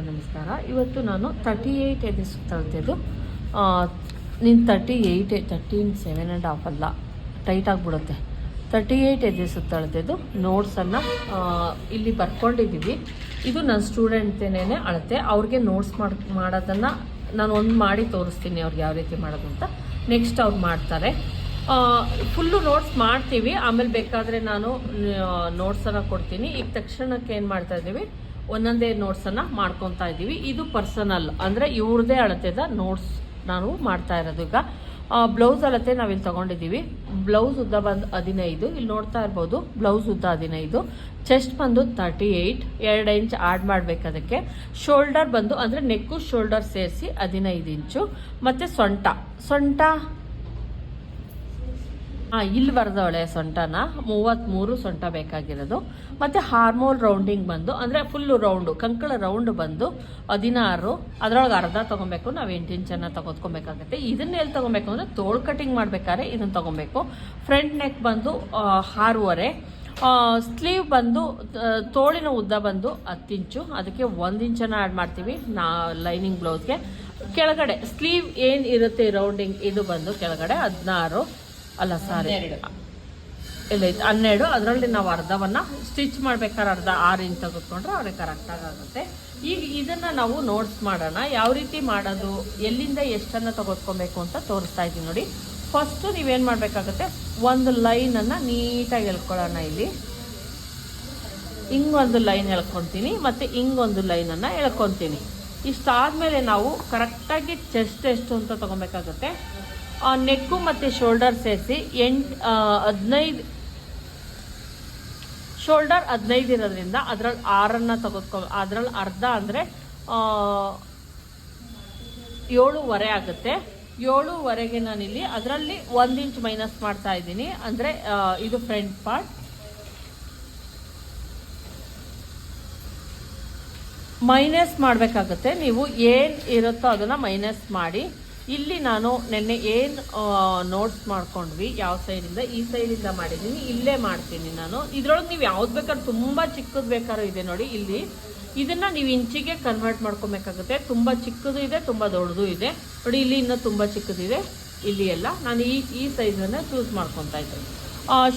ಎಲ್ಲರಿಗೂ ನಮಸ್ಕಾರ. ಇವತ್ತು ನಾನು ತರ್ಟಿ ಏಯ್ಟ್ ಎದೆ ತಗೊಳ್ತಿದ್ದು ನೀನು thirty eight thirteen seven and half ಅಲ್ಲ. ಟೈಟ್ ಆಗಿಬಿಡುತ್ತೆ. ತರ್ಟಿ ಏಯ್ಟ್ ಎದೆ ಸುತ್ತಳತೆದು ನೋಟ್ಸನ್ನು ಇಲ್ಲಿ ಬರ್ಕೊಂಡಿದ್ದೀವಿ. ಇದು ನನ್ನ ಸ್ಟೂಡೆಂಟೇನೇ ಅಳತೆ. ಅವ್ರಿಗೆ ನೋಟ್ಸ್ ಮಾಡಿ, ಮಾಡೋದನ್ನು ನಾನು ಒಂದು ಮಾಡಿ ತೋರಿಸ್ತೀನಿ ಅವ್ರಿಗೆ ಯಾವ ರೀತಿ ಮಾಡೋದು ಅಂತ. ನೆಕ್ಸ್ಟ್ ಅವ್ರು ಮಾಡ್ತಾರೆ. ಫುಲ್ಲು ನೋಟ್ಸ್ ಮಾಡ್ತೀವಿ. ಆಮೇಲೆ ಬೇಕಾದರೆ ನಾನು ನೋಟ್ಸನ್ನು ಕೊಡ್ತೀನಿ. ಈಗ ತಕ್ಷಣಕ್ಕೆ ಏನು ಮಾಡ್ತಾ ಇದ್ದೀವಿ? ಒಂದೊಂದೇ ನೋಟ್ಸನ್ನು ಮಾಡ್ಕೊತಾ ಇದ್ದೀವಿ. ಇದು ಪರ್ಸನಲ್ ಅಂದರೆ ಇವ್ರದೇ ಅಳತೆದ ನೋಟ್ಸ್ ನಾನು ಮಾಡ್ತಾ ಇರೋದು. ಈಗ ಬ್ಲೌಸ್ ಅಳತೆ ನಾವಿಲ್ಲಿ ತಗೊಂಡಿದ್ದೀವಿ. ಬ್ಲೌಸ್ ಉದ್ದ ಬಂದು ಹದಿನೈದು. ಇಲ್ಲಿ ನೋಡ್ತಾ ಇರ್ಬೋದು ಬ್ಲೌಸ್ ಉದ್ದ ಹದಿನೈದು. ಚೆಸ್ಟ್ ಬಂದು ತರ್ಟಿ ಏಯ್ಟ್ ಎರಡು ಇಂಚ್ ಆಡ್ ಮಾಡಬೇಕು ಅದಕ್ಕೆ. ಶೋಲ್ಡರ್ ಬಂದು, ಅಂದರೆ ನೆಕ್ಕು ಶೋಲ್ಡರ್ ಸೇರಿಸಿ ಹದಿನೈದು ಇಂಚು ಮತ್ತು ಸೊಂಟ. ಸೊಂಟ ಇಲ್ಲಿ ಬರ್ದವಳೆ ಸೊಂಟನ ಮೂವತ್ತ್ಮೂರು ಸೊಂಟ ಬೇಕಾಗಿರೋದು. ಮತ್ತು ಹಾರ್ಮೋಲ್ ರೌಂಡಿಂಗ್ ಬಂದು, ಅಂದರೆ ಫುಲ್ಲು ರೌಂಡು ಕಂಕಳ ರೌಂಡ್ ಬಂದು ಹದಿನಾರು, ಅದರೊಳಗೆ ಅರ್ಧ ತೊಗೊಬೇಕು, ನಾವು ಎಂಟು ಇಂಚನ್ನು ತಗೊತ್ಕೊಬೇಕಾಗುತ್ತೆ. ಇದನ್ನ ಎಲ್ಲಿ ತೊಗೊಬೇಕು ಅಂದರೆ ತೋಳು ಕಟಿಂಗ್ ಮಾಡಬೇಕಾದ್ರೆ ಇದನ್ನು ತೊಗೊಬೇಕು. ಫ್ರಂಟ್ ನೆಕ್ ಬಂದು ಹಾರುವರೆ ಸ್ಲೀವ್ ಬಂದು ತೋಳಿನ ಉದ್ದ ಬಂದು ಹತ್ತು ಇಂಚು, ಅದಕ್ಕೆ ಒಂದು ಇಂಚನ್ನು ಆ್ಯಡ್ ಮಾಡ್ತೀವಿ, ನಾ ಲೈನಿಂಗ್ ಬ್ಲೌಸ್ಗೆ ಕೆಳಗಡೆ ಸ್ಲೀವ್ ಏನು ಇರುತ್ತೆ ರೌಂಡಿಂಗ್ ಇದು ಬಂದು ಕೆಳಗಡೆ ಹದಿನಾರು ಅಲ್ಲ ಸಾರಿ ಇಲ್ಲ ಇದು ಹನ್ನೆರಡು. ಅದರಲ್ಲಿ ನಾವು ಅರ್ಧವನ್ನ ಸ್ಟಿಚ್ ಮಾಡ್ಬೇಕಾದ್ರೆ ಅರ್ಧ ಆರು ಇಂಚ್ ತೆಗೆದುಕೊಂಡ್ರೆ ಅವ್ರಿಗೆ ಕರೆಕ್ಟಾಗಿ ಆಗುತ್ತೆ ಈಗ ಇದನ್ನ ನಾವು ನೋಟ್ಸ್ ಮಾಡೋಣ. ಯಾವ ರೀತಿ ಮಾಡೋದು? ಎಲ್ಲಿಂದ ಎಷ್ಟನ್ನು ತೆಗೆದುಕೊಬೇಕು ಅಂತ ತೋರಿಸ್ತಾ ಇದ್ದೀನಿ ನೋಡಿ. ಫಸ್ಟು ನೀವೇನು ಮಾಡಬೇಕಾಗುತ್ತೆ? ಒಂದು ಲೈನನ್ನು ನೀಟಾಗಿ ಎಳ್ಕೊಳ್ಳೋಣ ಇಲ್ಲಿ. ಹಿಂಗೊಂದು ಲೈನ್ ಎಳ್ಕೊತೀನಿ ಮತ್ತು ಹಿಂಗೊಂದು ಲೈನನ್ನು ಎಳ್ಕೊತೀನಿ ಇಷ್ಟಾದಮೇಲೆ ನಾವು ಕರೆಕ್ಟಾಗಿ ಚೆಸ್ಟ್ ಎಷ್ಟು ಅಂತ ತೊಗೊಬೇಕಾಗುತ್ತೆ? ನೆಕ್ಕು ಮತ್ತು ಶೋಲ್ಡರ್ ಸೇರಿಸಿ ಎಂಟು ಹದಿನೈದು, ಶೋಲ್ಡರ್ ಹದಿನೈದು ಇರೋದ್ರಿಂದ ಅದರಲ್ಲಿ ಆರನ್ನು ತೆಗೆದುಕೊ ಅದ್ರಲ್ಲಿ ಅರ್ಧ ಅಂದರೆ ಏಳುವರೆ ಆಗುತ್ತೆ. ಏಳುವರೆಗೆ ನಾನಿಲ್ಲಿ ಅದರಲ್ಲಿ ಒಂದು ಇಂಚ್ ಮೈನಸ್ ಮಾಡ್ತಾ ಇದ್ದೀನಿ. ಅಂದರೆ ಇದು ಫ್ರಂಟ್ ಪಾರ್ಟ್. ಮೈನಸ್ ಮಾಡಬೇಕಾಗುತ್ತೆ. ನೀವು ಏನು ಇರುತ್ತೋ ಅದನ್ನು ಮೈನಸ್ ಮಾಡಿ. ಇಲ್ಲಿ ನಾನು ನಿನ್ನೆ ಏನು ನೋಟ್ಸ್ ಮಾಡ್ಕೊಂಡ್ವಿ, ಯಾವ ಸೈಡಿಂದ? ಈ ಸೈಡಿಂದ ಮಾಡಿದ್ದೀನಿ ಇಲ್ಲೇ ಮಾಡ್ತೀನಿ ನಾನು. ಇದ್ರೊಳಗೆ ನೀವು ಯಾವ್ದು ಬೇಕಾದ್ರೂ ತುಂಬ ಚಿಕ್ಕದು ಬೇಕಾದ್ರೂ ಇದೆ ನೋಡಿ ಇಲ್ಲಿ. ಇದನ್ನ ನೀವು ಇಂಚಿಗೆ ಕನ್ವರ್ಟ್ ಮಾಡ್ಕೊಬೇಕಾಗುತ್ತೆ. ತುಂಬ ಚಿಕ್ಕದು ಇದೆ, ತುಂಬ ದೊಡ್ಡದು ಇದೆ. ನೋಡಿ, ಇಲ್ಲಿ ಇನ್ನೂ ತುಂಬ ಚಿಕ್ಕದಿದೆ ಇಲ್ಲಿ ಎಲ್ಲ. ನಾನು ಈ ಈ ಸೈಜನ್ನು ಚೂಸ್ ಮಾಡ್ಕೊತಾ ಇದ್ದೀನಿ.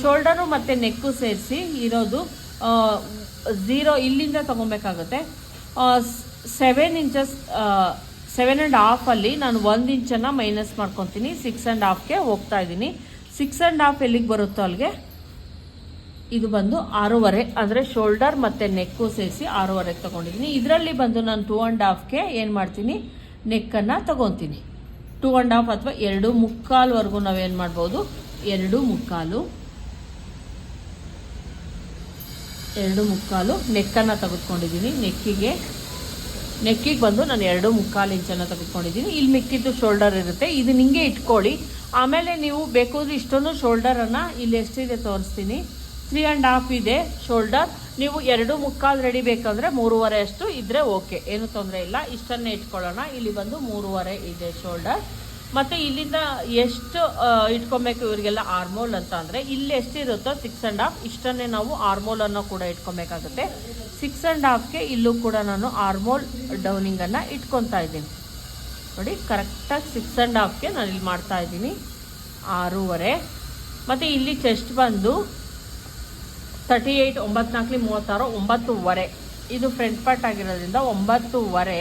ಶೋಲ್ಡರು ಮತ್ತು ನೆಕ್ಕು ಸೇರಿಸಿ ಇರೋದು ಝೀರೋ ಇಲ್ಲಿಂದ ತೊಗೊಬೇಕಾಗುತ್ತೆ. ಸೆವೆನ್ ಇಂಚಸ್ ಸೆವೆನ್ ಆ್ಯಂಡ್ ಹಾಫಲ್ಲಿ ನಾನು ಒಂದು ಇಂಚನ್ನು ಮೈನಸ್ ಮಾಡ್ಕೊತೀನಿ. ಸಿಕ್ಸ್ ಆ್ಯಂಡ್ ಹಾಫ್ಗೆ ಹೋಗ್ತಾ ಇದ್ದೀನಿ. ಸಿಕ್ಸ್ ಆ್ಯಂಡ್ ಹಾಫ್ ಎಲ್ಲಿಗೆ ಬರುತ್ತೋ ಅಲ್ಲಿಗೆ ಇದು ಬಂದು ಆರೂವರೆ. ಅಂದರೆ ಶೋಲ್ಡರ್ ಮತ್ತು ನೆಕ್ಕು ಸೇರಿಸಿ ಆರೂವರೆಗೆ ತೊಗೊಂಡಿದ್ದೀನಿ. ಇದರಲ್ಲಿ ಬಂದು ನಾನು ಟೂ ಆ್ಯಂಡ್ ಹಾಫ್ಗೆ ಏನು ಮಾಡ್ತೀನಿ? ನೆಕ್ಕನ್ನು ತೊಗೊತೀನಿ. ಟೂ ಆ್ಯಂಡ್ ಹಾಫ್ ಅಥವಾ ಎರಡು ಮುಕ್ಕಾಲ್ವರೆಗೂ ನಾವೇನು ಮಾಡ್ಬೋದು? ಎರಡು ಮುಕ್ಕಾಲು. ಎರಡು ಮುಕ್ಕಾಲು ನೆಕ್ಕನ್ನು ತೆಗೆದುಕೊಂಡಿದ್ದೀನಿ. ನೆಕ್ಕಿಗೆ ನೆಕ್ಕಿಗೆ ಬಂದು ನಾನು ಎರಡು ಮುಕ್ಕಾಲು ಇಂಚನ್ನು ತೆಗೆದುಕೊಂಡಿದ್ದೀನಿ. ಇಲ್ಲಿ ಮಿಕ್ಕಿದ್ದು ಶೋಲ್ಡರ್ ಇರುತ್ತೆ. ಇದು ನಿಂಗೆ ಇಟ್ಕೊಳ್ಳಿ. ಆಮೇಲೆ ನೀವು ಬೇಕು ಅಂದ್ರೆ ಇಷ್ಟೊಂದು ಶೋಲ್ಡರನ್ನು ಇಲ್ಲಿ ಎಷ್ಟಿದೆ ತೋರಿಸ್ತೀನಿ. ತ್ರೀ ಆ್ಯಂಡ್ ಹಾಫ್ ಇದೆ ಶೋಲ್ಡರ್. ನೀವು ಎರಡು ಮುಕ್ಕಾಲು ರೆಡಿ ಬೇಕಂದರೆ ಮೂರುವರೆ ಅಷ್ಟು ಇದ್ದರೆ ಓಕೆ ಏನು ತೊಂದರೆ ಇಲ್ಲ. ಇಷ್ಟನ್ನೇ ಇಟ್ಕೊಳ್ಳೋಣ. ಇಲ್ಲಿ ಬಂದು ಮೂರುವರೆ ಇದೆ ಶೋಲ್ಡರ್. ಮತ್ತು ಇಲ್ಲಿಂದ ಎಷ್ಟು ಇಟ್ಕೊಬೇಕು ಇವರಿಗೆಲ್ಲ ಆರ್ಮೋಲ್ ಅಂತ ಅಂದರೆ ಇಲ್ಲಿ ಎಷ್ಟಿರುತ್ತೋ ಸಿಕ್ಸ್ ಆ್ಯಂಡ್ ಹಾಫ್ ಇಷ್ಟನ್ನೇ ನಾವು ಆರ್ಮೋಲನ್ನು ಕೂಡ ಇಟ್ಕೊಬೇಕಾಗುತ್ತೆ. ಸಿಕ್ಸ್ ಆ್ಯಂಡ್ ಹಾಫ್ಗೆ ಇಲ್ಲೂ ಕೂಡ ನಾನು ಆರ್ಮೋಲ್ ಡೌನಿಂಗನ್ನು ಇಟ್ಕೊತಾ ಇದ್ದೀನಿ. ನೋಡಿ ಕರೆಕ್ಟಾಗಿ ಸಿಕ್ಸ್ ಆ್ಯಂಡ್ ಹಾಫ್ಗೆ ನಾನು ಇಲ್ಲಿ ಮಾಡ್ತಾ ಇದ್ದೀನಿ. ಆರೂವರೆ. ಮತ್ತು ಇಲ್ಲಿ ಚೆಸ್ಟ್ ಬಂದು ತರ್ಟಿ ಏಯ್ಟ್ ಒಂಬತ್ನಾಲ್ಕಲಿ ಮೂವತ್ತಾರು, ಒಂಬತ್ತುವರೆ. ಇದು ಫ್ರಂಟ್ ಪಾರ್ಟ್ ಆಗಿರೋದ್ರಿಂದ ಒಂಬತ್ತುವರೆ.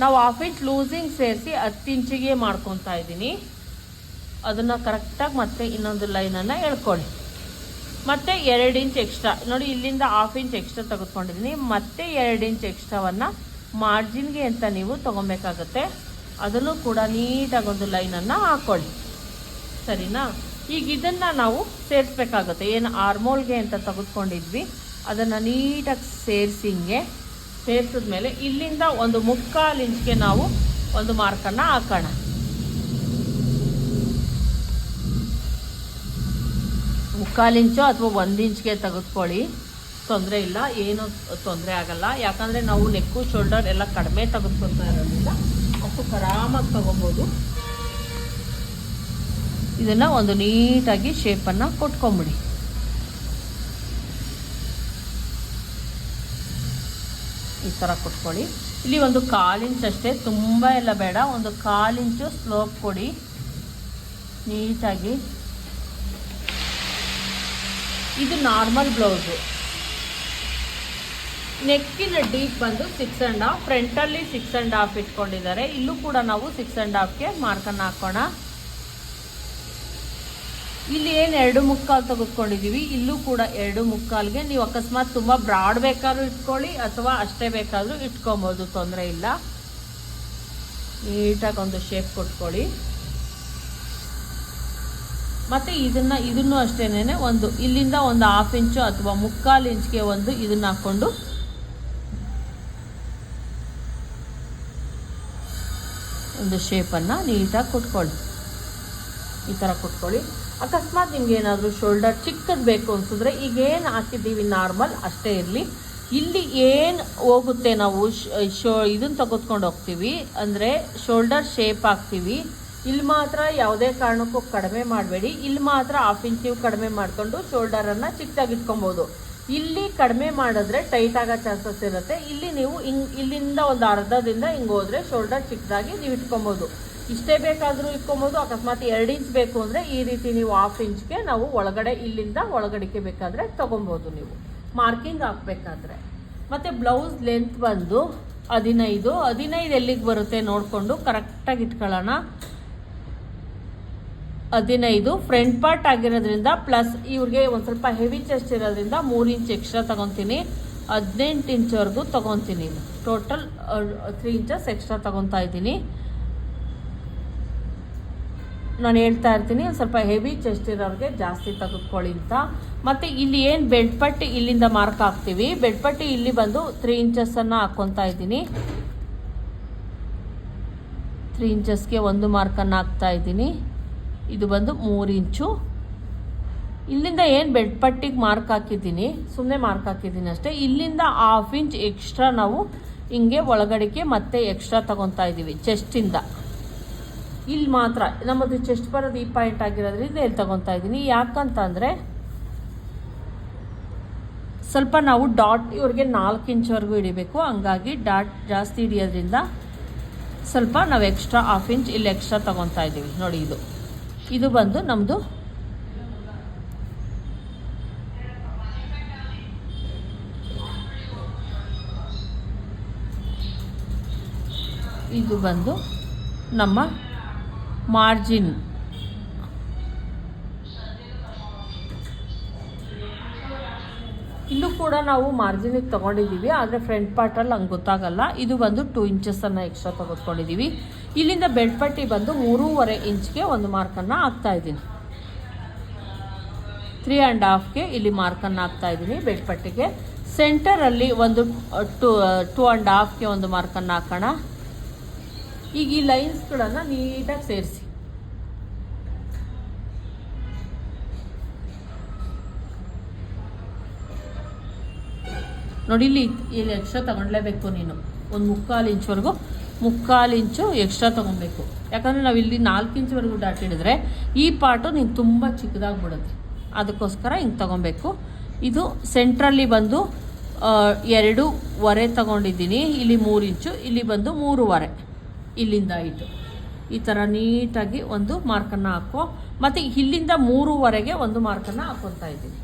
ನಾವು ಹಾಫ್ ಇಂಚ್ ಲೂಸಿಂಗ್ ಸೇರಿಸಿ ಹತ್ತು ಇಂಚಿಗೆ ಮಾಡ್ಕೊತಾ ಇದ್ದೀನಿ. ಅದನ್ನು ಕರೆಕ್ಟಾಗಿ ಮತ್ತೆ ಇನ್ನೊಂದು ಲೈನನ್ನು ಎಳ್ಕೊಳ್ಳಿ. ಮತ್ತೆ ಎರಡು ಇಂಚ್ ಎಕ್ಸ್ಟ್ರಾ ನೋಡಿ, ಇಲ್ಲಿಂದ ಹಾಫ್ ಇಂಚ್ ಎಕ್ಸ್ಟ್ರಾ ತೆಗೆದುಕೊಂಡಿದ್ದೀನಿ. ಮತ್ತೆ ಎರಡು ಇಂಚ್ ಎಕ್ಸ್ಟ್ರಾವನ್ನು ಮಾರ್ಜಿನ್ಗೆ ಅಂತ ನೀವು ತೊಗೊಬೇಕಾಗತ್ತೆ. ಅದನ್ನು ಕೂಡ ನೀಟಾಗಿ ಒಂದು ಲೈನನ್ನು ಹಾಕ್ಕೊಳ್ಳಿ ಸರಿನಾ? ಈಗ ಇದನ್ನು ನಾವು ಸೇರಿಸ್ಬೇಕಾಗುತ್ತೆ. ಏನು ಆರ್ಮೋಲ್ಗೆ ಅಂತ ತೆಗೆದುಕೊಂಡಿದ್ವಿ. ಅದನ್ನು ನೀಟಾಗಿ ಸೇರಿಸಿ ಹಿಂಗೆ ಸೇರಿಸಿದ್ಮೇಲೆ ಇಲ್ಲಿಂದ ಒಂದು ಮುಕ್ಕಾಲು ಇಂಚ್ಗೆ ನಾವು ಒಂದು ಮಾರ್ಕನ್ನು ಹಾಕೋಣ. ಮುಕ್ಕಾಲು ಇಂಚು ಅಥವಾ ಒಂದು ಇಂಚ್ಗೆ ತೆಗೆದುಕೊಳ್ಳಿ. ತೊಂದರೆ ಇಲ್ಲ, ಏನು ತೊಂದರೆ ಆಗಲ್ಲ. ಯಾಕಂದರೆ ನಾವು ನೆಕ್ಕು ಶೋಲ್ಡರ್ ಎಲ್ಲ ಕಡಿಮೆ ತೆಗೆದುಕೊಳ್ತಾ ಇರೋದ್ರಿಂದ ಅಷ್ಟು ಆರಾಮಾಗಿ ತಗೊಬೋದು. ಇದನ್ನು ಒಂದು ನೀಟಾಗಿ ಶೇಪನ್ನು ಕೊಟ್ಕೊಂಬಿಡಿ. ಈ ಥರ ಕೊಟ್ಕೊಳ್ಳಿ. ಇಲ್ಲಿ ಒಂದು ಕಾಲು ಇಂಚ್ ಅಷ್ಟೇ, ತುಂಬ ಎಲ್ಲ ಬೇಡ. ಒಂದು ಕಾಲಿಂಚು ಸ್ಲೋಪ್ ಕೊಡಿ. ನೀಟಾಗಿ. ಇದು ನಾರ್ಮಲ್ ಬ್ಲೌಸು. ನೆಕ್ಕಿನ ಡೀಪ್ ಬಂದು ಸಿಕ್ಸ್ ಆ್ಯಂಡ್ ಹಾಫ್ ಫ್ರಂಟಲ್ಲಿ ಸಿಕ್ಸ್ ಆ್ಯಂಡ್ ಹಾಫ್ ಇಟ್ಕೊಂಡಿದ್ದಾರೆ. ಇಲ್ಲೂ ಕೂಡ ನಾವು ಸಿಕ್ಸ್ ಆ್ಯಂಡ್ ಹಾಫ್ಗೆ ಮಾರ್ಕನ್ನು ಹಾಕೋಣ. ಇಲ್ಲಿ ಏನು ಎರಡು ಮುಕ್ಕಾಲು ತೆಗೆದುಕೊಂಡಿದ್ದೀವಿ ಇಲ್ಲೂ ಕೂಡ ಎರಡು ಮುಕ್ಕಾಲ್ಗೆ. ನೀವು ಅಕಸ್ಮಾತ್ ತುಂಬ ಬ್ರಾಡ್ ಬೇಕಾದ್ರೂ ಇಟ್ಕೊಳ್ಳಿ, ಅಥವಾ ಅಷ್ಟೇ ಬೇಕಾದರೂ ಇಟ್ಕೊಬೋದು, ತೊಂದರೆ ಇಲ್ಲ. ನೀಟಾಗಿ ಒಂದು ಶೇಪ್ ಕೊಟ್ಕೊಳ್ಳಿ. ಮತ್ತು ಇದನ್ನ, ಇದನ್ನು ಅಷ್ಟೇನೆ ಒಂದು, ಇಲ್ಲಿಂದ ಒಂದು ಹಾಫ್ ಇಂಚು ಅಥವಾ ಮುಕ್ಕಾಲು ಇಂಚ್ಗೆ ಒಂದು ಇದನ್ನ ಹಾಕ್ಕೊಂಡು ಒಂದು ಶೇಪನ್ನು ನೀಟಾಗಿ ಕೊಟ್ಕೊಳ್ಳಿ. ಈ ಥರ ಕೊಟ್ಕೊಳ್ಳಿ. ಅಕಸ್ಮಾತ್ ನಿಮ್ಗೆ ಏನಾದರೂ ಶೋಲ್ಡರ್ ಚಿಕ್ಕದು ಬೇಕು ಅನ್ಸಿದ್ರೆ ಈಗೇನು ಹಾಕಿದ್ದೀವಿ? ನಾರ್ಮಲ್ ಅಷ್ಟೇ ಇರಲಿ. ಇಲ್ಲಿ ಏನು ಹೋಗುತ್ತೆ ನಾವು ಶೋ ಇದನ್ನು ತೆಗೆದುಕೊಂಡು ಹೋಗ್ತೀವಿ ಅಂದರೆ ಶೋಲ್ಡರ್ ಶೇಪ್ ಹಾಕ್ತೀವಿ. ಇಲ್ಲಿ ಮಾತ್ರ ಯಾವುದೇ ಕಾರಣಕ್ಕೂ ಕಡಿಮೆ ಮಾಡಬೇಡಿ. ಇಲ್ಲಿ ಮಾತ್ರ ಹಾಫ್ ಇಂಚ್ ನೀವು ಕಡಿಮೆ ಮಾಡಿಕೊಂಡು ಶೋಲ್ಡರನ್ನು ಚಿಕ್ಕದಾಗಿ ಇಟ್ಕೊಬೋದು. ಇಲ್ಲಿ ಕಡಿಮೆ ಮಾಡಿದ್ರೆ ಟೈಟ್ ಆಗೋ ಚಾನ್ಸಸ್ ಇರುತ್ತೆ. ಇಲ್ಲಿ ನೀವು ಹಿಂಗೆ, ಇಲ್ಲಿಂದ ಒಂದು ಅರ್ಧದಿಂದ ಹಿಂಗೆ ಶೋಲ್ಡರ್ ಚಿಕ್ಕದಾಗಿ ನೀವು ಇಟ್ಕೊಬೋದು. ಇಷ್ಟೇ ಬೇಕಾದರೂ ಇಟ್ಕೊಬೋದು. ಅಕಸ್ಮಾತ್ ಎರಡು ಇಂಚ್ ಬೇಕು ಅಂದರೆ ಈ ರೀತಿ ನೀವು ಹಾಫ್ ಇಂಚ್ಗೆ ನಾವು ಒಳಗಡೆ ಇಲ್ಲಿಂದ ಒಳಗಡೆಗೆ ಬೇಕಾದರೆ ತೊಗೊಬೋದು ನೀವು. ಮಾರ್ಕಿಂಗ್ ಹಾಕ್ಬೇಕಾದ್ರೆ. ಮತ್ತು ಬ್ಲೌಸ್ ಲೆಂತ್ ಬಂದು ಹದಿನೈದು. ಹದಿನೈದು ಎಲ್ಲಿಗೆ ಬರುತ್ತೆ ನೋಡಿಕೊಂಡು ಕರೆಕ್ಟಾಗಿ ಇಟ್ಕೊಳ್ಳೋಣ. ಹದಿನೈದು. ಫ್ರಂಟ್ ಪಾರ್ಟ್ ಆಗಿರೋದ್ರಿಂದ ಪ್ಲಸ್ ಇವ್ರಿಗೆ ಒಂದು ಸ್ವಲ್ಪ ಹೆವಿ ಚೆಸ್ಟ್ ಇರೋದ್ರಿಂದ ಮೂರು ಇಂಚ್ ಎಕ್ಸ್ಟ್ರಾ ತಗೊತೀನಿ. ಹದಿನೆಂಟು ಇಂಚ್ವರೆಗೂ ತೊಗೊತೀನಿ. ಟೋಟಲ್ ತ್ರೀ ಇಂಚಸ್ ಎಕ್ಸ್ಟ್ರಾ ತೊಗೊತಾ ಇದ್ದೀನಿ. ನಾನು ಹೇಳ್ತಾ ಇರ್ತೀನಿ ಸ್ವಲ್ಪ ಹೆವಿ ಚೆಸ್ಟ್ ಇರೋರಿಗೆ ಜಾಸ್ತಿ ತೆಗೆದುಕೊಳ್ಳಿ ಅಂತ. ಮತ್ತು ಇಲ್ಲಿ ಏನು ಬೆಡ್ ಪಟ್ಟಿ ಇಲ್ಲಿಂದ ಮಾರ್ಕ್ ಹಾಕ್ತೀವಿ. ಬೆಡ್ ಪಟ್ಟಿ ಇಲ್ಲಿ ಬಂದು ತ್ರೀ ಇಂಚಸ್ಸನ್ನು ಹಾಕ್ಕೊತಾ ಇದ್ದೀನಿ. ತ್ರೀ ಇಂಚಸ್ಗೆ ಒಂದು ಮಾರ್ಕನ್ನು ಹಾಕ್ತಾ ಇದ್ದೀನಿ. ಇದು ಬಂದು ಮೂರು ಇಂಚು ಇಲ್ಲಿಂದ ಏನು ಬೆಡ್ ಪಟ್ಟಿಗೆ ಮಾರ್ಕ್ ಹಾಕಿದ್ದೀನಿ? ಸುಮ್ಮನೆ ಮಾರ್ಕ್ ಹಾಕಿದ್ದೀನಿ ಅಷ್ಟೇ. ಇಲ್ಲಿಂದ ಹಾಫ್ ಇಂಚ್ ಎಕ್ಸ್ಟ್ರಾ ನಾವು ಹಿಂಗೆ ಒಳಗಡೆಗೆ ಮತ್ತೆ ಎಕ್ಸ್ಟ್ರಾ ತಗೊತಾ ಇದ್ದೀವಿ ಚೆಸ್ಟಿಂದ ಇಲ್ಲಿ ಮಾತ್ರ. ನಮ್ಮದು ಚೆಸ್ಟ್ ಬರೋದು ಈ ಪಾಯಿಂಟ್ ಆಗಿರೋದ್ರಿಂದ ಇಲ್ಲಿ ತಗೊತಾ ಇದ್ದೀನಿ. ಯಾಕಂತಂದರೆ ಸ್ವಲ್ಪ ನಾವು ಡಾಟ್ ಇವ್ರಿಗೆ ನಾಲ್ಕು ಇಂಚ್ವರೆಗೂ ಹಿಡಿಬೇಕು. ಹಂಗಾಗಿ ಡಾಟ್ ಜಾಸ್ತಿ ಹಿಡಿಯೋದ್ರಿಂದ ಸ್ವಲ್ಪ ನಾವು ಎಕ್ಸ್ಟ್ರಾ ಹಾಫ್ ಇಂಚ್ ಇಲ್ಲಿ ಎಕ್ಸ್ಟ್ರಾ ತಗೊತಾ ಇದ್ದೀವಿ. ನೋಡಿ ಇದು. ಇದು ಬಂದು ನಮ್ಮದು ಇದು ಬಂದು ನಮ್ಮ ಮಾರ್ಜಿನ್. ಇಲ್ಲೂ ಕೂಡ ನಾವು ಮಾರ್ಜಿನಿಗೆ ತೊಗೊಂಡಿದ್ದೀವಿ, ಆದರೆ ಫ್ರಂಟ್ ಪಾರ್ಟಲ್ಲಿ ಹಂಗೆ ಗೊತ್ತಾಗಲ್ಲ. ಇದು ಬಂದು ಟೂ ಇಂಚಸನ್ನು ಎಕ್ಸ್ಟ್ರಾ ತೆಗೆದುಕೊಂಡಿದ್ದೀವಿ. ಇಲ್ಲಿಂದ ಬೆಡ್ ಪಟ್ಟಿ ಬಂದು ಮೂರೂವರೆ ಇಂಚ್ಗೆ ಒಂದು ಮಾರ್ಕನ್ನು ಹಾಕ್ತಾ ಇದ್ದೀನಿ. ತ್ರೀ ಆ್ಯಂಡ್ ಹಾಫ್ಗೆ ಇಲ್ಲಿ ಮಾರ್ಕನ್ನು ಹಾಕ್ತಾ ಇದ್ದೀನಿ ಬೆಡ್ ಪಟ್ಟಿಗೆ. ಸೆಂಟರಲ್ಲಿ ಒಂದು ಟು ಟೂ ಆ್ಯಂಡ್ ಹಾಫ್ಗೆ ಒಂದು ಮಾರ್ಕನ್ನು ಹಾಕೋಣ. ಈಗ ಈ ಲೈನ್ಸ್ಗಳನ್ನು ನೀಟಾಗಿ ಸೇರಿಸಿ. ನೋಡಿ ಇಲ್ಲಿ ಇಲ್ಲಿ ಎಕ್ಸ್ಟ್ರಾ ತಗೊಳ್ಲೇಬೇಕು ನೀನು. ಒಂದು ಮುಕ್ಕಾಲು ಇಂಚ್ವರೆಗೂ ಮುಕ್ಕಾಲು ಇಂಚು ಎಕ್ಸ್ಟ್ರಾ ತೊಗೊಬೇಕು ಯಾಕಂದರೆ ನಾವು ಇಲ್ಲಿ ನಾಲ್ಕು ಇಂಚ್ವರೆಗೂ ಡಾಟ್ ಈ ಪಾರ್ಟು ನೀನು ತುಂಬ ಚಿಕ್ಕದಾಗ್ಬಿಡುತ್ತೆ. ಅದಕ್ಕೋಸ್ಕರ ಹಿಂಗೆ ತೊಗೊಬೇಕು ಇದು ಸೆಂಟ್ರಲ್ಲಿ ಬಂದು ಎರಡೂವರೆ ತಗೊಂಡಿದ್ದೀನಿ. ಇಲ್ಲಿ ಮೂರು ಇಂಚು ಇಲ್ಲಿ ಬಂದು ಮೂರುವರೆ. ಇಲ್ಲಿಂದ ಆಯಿತು ಈ ಥರ ನೀಟಾಗಿ ಒಂದು ಮಾರ್ಕನ್ನು ಹಾಕೋ ಮತ್ತು ಇಲ್ಲಿಂದ ಮೂರುವರೆಗೆ ಒಂದು ಮಾರ್ಕನ್ನು ಹಾಕೊತಾ ಇದ್ದೀನಿ.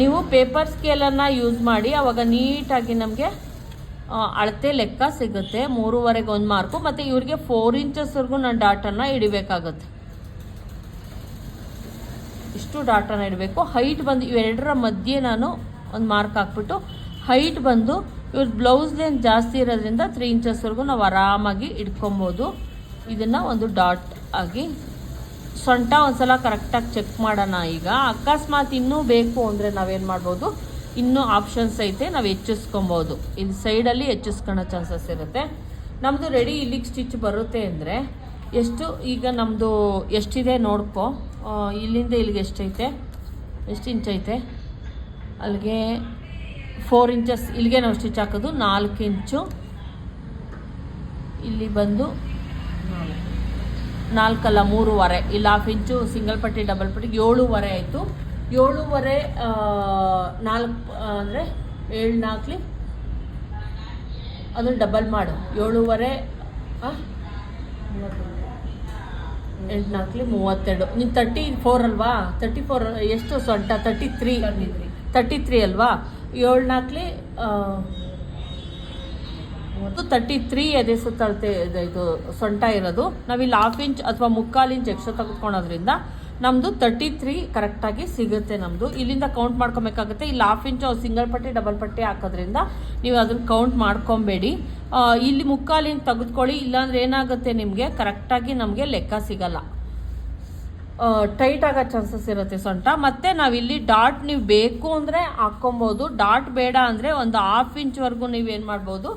ನೀವು ಪೇಪರ್ ಸ್ಕೇಲನ್ನು ಯೂಸ್ ಮಾಡಿ, ಅವಾಗ ನೀಟಾಗಿ ನಮಗೆ ಅಳತೆ ಲೆಕ್ಕ ಸಿಗುತ್ತೆ. ಮೂರುವರೆಗೆ ಒಂದು ಮಾರ್ಕು. ಮತ್ತು ಇವ್ರಿಗೆ ಫೋರ್ ಇಂಚಸ್ವರೆಗೂ ನಾನು ಡಾಟನ್ನು ಇಡಬೇಕಾಗತ್ತೆ. ಇಷ್ಟು ಡಾಟನ್ನು ಇಡಬೇಕು. ಹೈಟ್ ಬಂದು ಇವೆರಡರ ಮಧ್ಯೆ ನಾನು ಒಂದು ಮಾರ್ಕ್ ಹಾಕ್ಬಿಟ್ಟು ಹೈಟ್ ಬಂದು ಇವ್ರ ಬ್ಲೌಸ್ ಲೆಂತ್ ಜಾಸ್ತಿ ಇರೋದ್ರಿಂದ ತ್ರೀ ಇಂಚಸ್ವರೆಗೂ ನಾವು ಆರಾಮಾಗಿ ಇಟ್ಕೊಬೋದು. ಇದನ್ನು ಒಂದು ಡಾಟ್ ಆಗಿ. ಸೊಂಟ ಒಂದ್ಸಲ ಕರೆಕ್ಟಾಗಿ ಚೆಕ್ ಮಾಡೋಣ ಈಗ. ಅಕಸ್ಮಾತ್ ಇನ್ನೂ ಬೇಕು ಅಂದರೆ ನಾವೇನು ಮಾಡ್ಬೋದು? ಇನ್ನೂ ಆಪ್ಷನ್ಸ್ ಐತೆ, ನಾವು ಹೆಚ್ಚಿಸ್ಕೊಬೋದು. ಇಲ್ಲಿ ಸೈಡಲ್ಲಿ ಹೆಚ್ಚಿಸ್ಕೊಳ್ಳೋ ಚಾನ್ಸಸ್ ಇರುತ್ತೆ. ನಮ್ಮದು ರೆಡಿ ಇಲ್ಲಿಗೆ ಸ್ಟಿಚ್ ಬರುತ್ತೆ ಅಂದರೆ ಎಷ್ಟು, ಈಗ ನಮ್ಮದು ಎಷ್ಟಿದೆ ನೋಡ್ಕೊ. ಇಲ್ಲಿಂದ ಇಲ್ಲಿಗೆ ಎಷ್ಟೈತೆ? ಎಷ್ಟು ಇಂಚೈತೆ ಅಲ್ಲಿಗೆ ಫೋರ್ ಇಂಚಸ್ ಇಲ್ಲಿಗೆ ನಾವು ಸ್ಟಿಚ್ ಹಾಕೋದು ನಾಲ್ಕು ಇಂಚು. ಇಲ್ಲಿ ಬಂದು ನಾಲ್ಕಲ್ಲ ಮೂರುವರೆ. ಇಲ್ಲಿ ಹಾಫ್ ಇಂಚು ಸಿಂಗಲ್ ಪಟ್ಟಿ ಡಬಲ್ ಪಟ್ಟಿ ಏಳುವರೆ ಆಯಿತು. ಏಳುವರೆ ನಾಲ್ಕು ಅಂದರೆ ಏಳು ನಾಲ್ಕಲಿ ಅದನ್ನು ಡಬಲ್ ಮಾಡು. ಏಳುವರೆ ಎಂಟು ನಾಲ್ಕಲಿ ಮೂವತ್ತೆರಡು. ನೀನು ತರ್ಟಿ ಫೋರ್ ಅಲ್ವಾ? ತರ್ಟಿ ಫೋರ್ ಎಷ್ಟು ಸೊಂಟ ತರ್ಟಿ ತ್ರೀ ತರ್ಟಿ ತ್ರೀ ಅಲ್ವಾ? ಏಳು ನಾಲ್ಕಲಿ ಮತ್ತು ತರ್ಟಿ ತ್ರೀ ಎದೆ ಸುತ್ತಳತೆ ಇದು- ಸೊಂಟ ಇರೋದು. ನಾವಿಲ್ಲಿ ಹಾಫ್ ಇಂಚ್ ಅಥವಾ ಮುಕ್ಕಾಲು ಇಂಚ್ ಎಕ್ಸ್ಟ್ರಾ ತೆಗೆದುಕೊಳೋದ್ರಿಂದ ನಮ್ಮದು ತರ್ಟಿ ತ್ರೀ ಕರೆಕ್ಟಾಗಿ ಸಿಗುತ್ತೆ ನಮ್ಮದು ಇಲ್ಲಿಂದ ಕೌಂಟ್ ಮಾಡ್ಕೊಬೇಕಾಗುತ್ತೆ. ಇಲ್ಲಿ ಹಾಫ್ ಇಂಚು ಸಿಂಗಲ್ ಪಟ್ಟಿ ಡಬಲ್ ಪಟ್ಟಿ ಹಾಕೋದ್ರಿಂದ ನೀವು ಅದನ್ನು ಕೌಂಟ್ ಮಾಡ್ಕೊಬೇಡಿ. ಇಲ್ಲಿ ಮುಕ್ಕಾಲು ಇಂಚ್ ತೆಗೆದುಕೊಳ್ಳಿ, ಇಲ್ಲಾಂದ್ರೆ ಏನಾಗುತ್ತೆ ನಿಮಗೆ? ಕರೆಕ್ಟಾಗಿ ನಮಗೆ ಲೆಕ್ಕ ಸಿಗಲ್ಲ. ಟೈಟ್ ಆಗೋ ಚಾನ್ಸಸ್ ಇರುತ್ತೆ ಸೊಂಟ. ಮತ್ತೆ ನಾವಿಲ್ಲಿ ಡಾಟ್ ನೀವು ಬೇಕು ಅಂದರೆ ಹಾಕ್ಕೊಬೋದು. ಡಾಟ್ ಬೇಡ ಅಂದರೆ ಒಂದು ಹಾಫ್ ಇಂಚ್ವರೆಗೂ ನೀವೇನು ಮಾಡ್ಬೋದು?